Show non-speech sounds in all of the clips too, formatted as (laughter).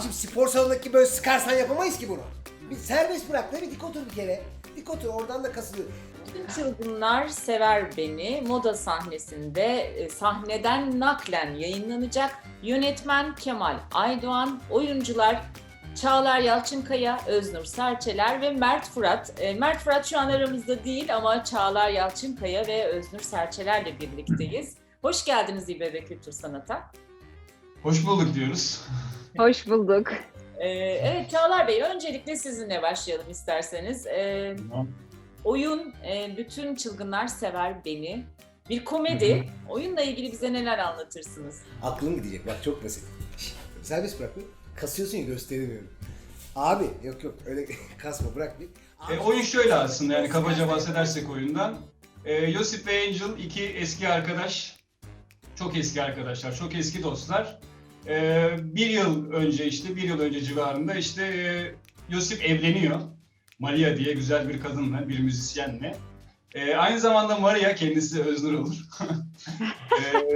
spor salonundaki böyle sıkarsan yapamayız ki bunu. Bir serbest bırak da bir dik otur bir kere. Dik otur oradan da kasılıyor. Bütün çılgınlar sever beni. Moda sahnesinde e, sahneden naklen yayınlanacak. Yönetmen Kemal Aydoğan, oyuncular Çağlar Yalçınkaya, Öznur Serçeler ve Mert Fırat. E, Mert Fırat şu an aramızda değil ama Çağlar Yalçınkaya ve Öznur Serçeler'le birlikteyiz. Hoş geldiniz İBB Kültür Sanat'a. Hoş bulduk diyoruz. Hoş bulduk. E, evet Çağlar Bey, öncelikle sizinle başlayalım isterseniz. E, Oyun e, bütün çılgınlar sever beni. Bir komedi. Oyunla ilgili bize neler anlatırsınız? Aklım gidecek bak çok basit. Serbest bırak bir. Kasıyorsun ya gösteremiyorum. Abi yok yok öyle (laughs) kasma bırak bir. E, oyun şöyle aslında yani kabaca bahsedersek oyundan. E, Yosip ve Angel iki eski arkadaş. Çok eski arkadaşlar, çok eski dostlar. E, bir yıl önce işte, bir yıl önce civarında işte e, Yosip evleniyor. Maria diye güzel bir kadınla, bir müzisyenle. E, aynı zamanda Maria, kendisi Öznur olur. (laughs) e,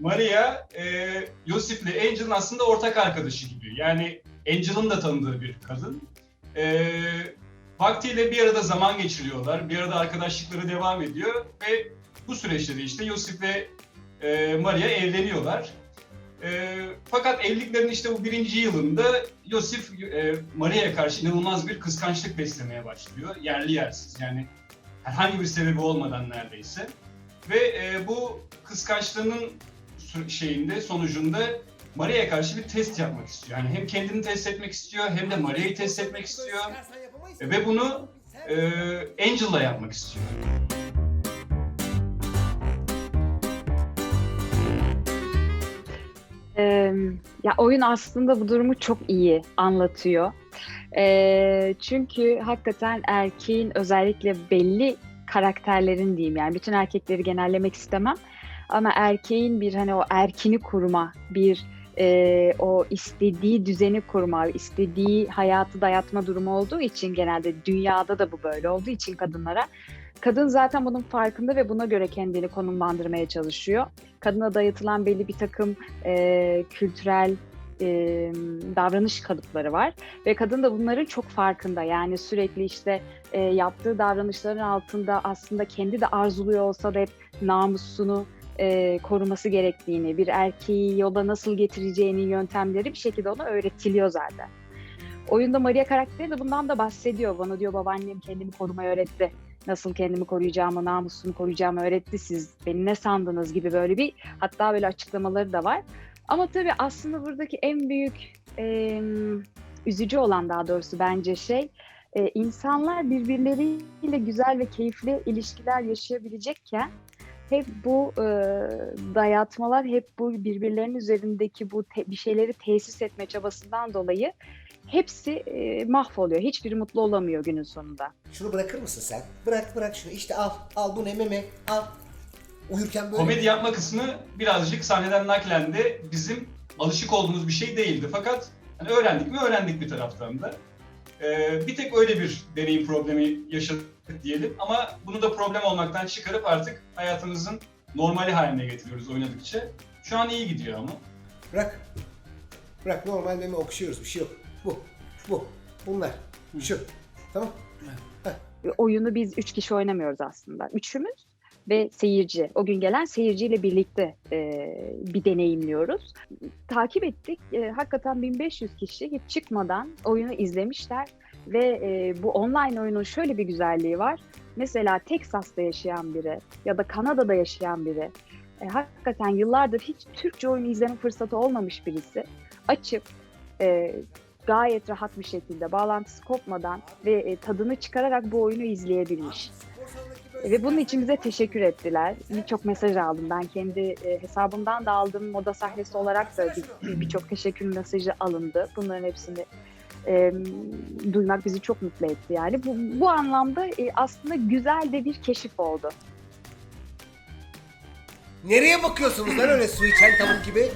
Maria, e, Yosip'le Angel'ın aslında ortak arkadaşı gibi. Yani Angel'ın da tanıdığı bir kadın. E, vaktiyle bir arada zaman geçiriyorlar. Bir arada arkadaşlıkları devam ediyor ve bu süreçte de işte Yosip ve e, Maria evleniyorlar. E, fakat evliliklerin işte bu birinci yılında Yosif e, Maria'ya karşı inanılmaz bir kıskançlık beslemeye başlıyor. Yerli yersiz yani herhangi bir sebebi olmadan neredeyse. Ve e, bu kıskançlığının şeyinde sonucunda Maria'ya karşı bir test yapmak istiyor. Yani hem kendini test etmek istiyor hem de Maria'yı test etmek istiyor. E, ve bunu e, Angel'la yapmak istiyor. Ee, ya oyun aslında bu durumu çok iyi anlatıyor. Ee, çünkü hakikaten erkeğin özellikle belli karakterlerin diyeyim yani bütün erkekleri genellemek istemem. Ama erkeğin bir hani o erkini kurma, bir e, o istediği düzeni kurma, istediği hayatı dayatma durumu olduğu için genelde dünyada da bu böyle olduğu için kadınlara Kadın zaten bunun farkında ve buna göre kendini konumlandırmaya çalışıyor. Kadına dayatılan belli bir takım e, kültürel e, davranış kalıpları var ve kadın da bunların çok farkında. Yani sürekli işte e, yaptığı davranışların altında aslında kendi de arzuluyor olsa da hep namusunu e, koruması gerektiğini, bir erkeği yola nasıl getireceğinin yöntemleri bir şekilde ona öğretiliyor zaten. Oyunda Maria karakteri de bundan da bahsediyor. Bana diyor babaannem kendimi korumayı öğretti nasıl kendimi koruyacağımı, namusunu koruyacağımı öğretti siz. Beni ne sandınız gibi böyle bir hatta böyle açıklamaları da var. Ama tabii aslında buradaki en büyük e, üzücü olan daha doğrusu bence şey e, insanlar birbirleriyle güzel ve keyifli ilişkiler yaşayabilecekken hep bu e, dayatmalar, hep bu birbirlerinin üzerindeki bu te- bir şeyleri tesis etme çabasından dolayı hepsi e, mahvoluyor. Hiçbiri mutlu olamıyor günün sonunda. Şunu bırakır mısın sen? Bırak bırak şunu işte al al bu ne meme al. Uyurken böyle. Komedi yapma kısmı birazcık sahneden naklen de bizim alışık olduğumuz bir şey değildi. Fakat hani öğrendik mi öğrendik bir taraftan da. Ee, bir tek öyle bir deneyim problemi yaşadık diyelim ama bunu da problem olmaktan çıkarıp artık hayatımızın normali haline getiriyoruz oynadıkça. Şu an iyi gidiyor ama. Bırak. Bırak normal meme okşuyoruz bir şey yok. Bu. Bu. Bunlar. Şu. Tamam. oyunu biz üç kişi oynamıyoruz aslında. Üçümüz ve seyirci. O gün gelen seyirciyle birlikte e, bir deneyimliyoruz. Takip ettik. E, hakikaten 1500 kişi hiç çıkmadan oyunu izlemişler. Ve e, bu online oyunun şöyle bir güzelliği var. Mesela Texas'ta yaşayan biri ya da Kanada'da yaşayan biri e, hakikaten yıllardır hiç Türkçe oyunu izleme fırsatı olmamış birisi açıp e, gayet rahat bir şekilde bağlantısı kopmadan ve e, tadını çıkararak bu oyunu izleyebilmiş. Ve bunun için bize teşekkür ettiler. Birçok mesaj aldım. Ben kendi e, hesabımdan da aldım. Moda sahnesi olarak da bir- birçok teşekkür mesajı alındı. Bunların hepsini e, duymak bizi çok mutlu etti yani. Bu, bu anlamda e, aslında güzel de bir keşif oldu. Nereye bakıyorsunuz lan öyle su içen tavuk gibi?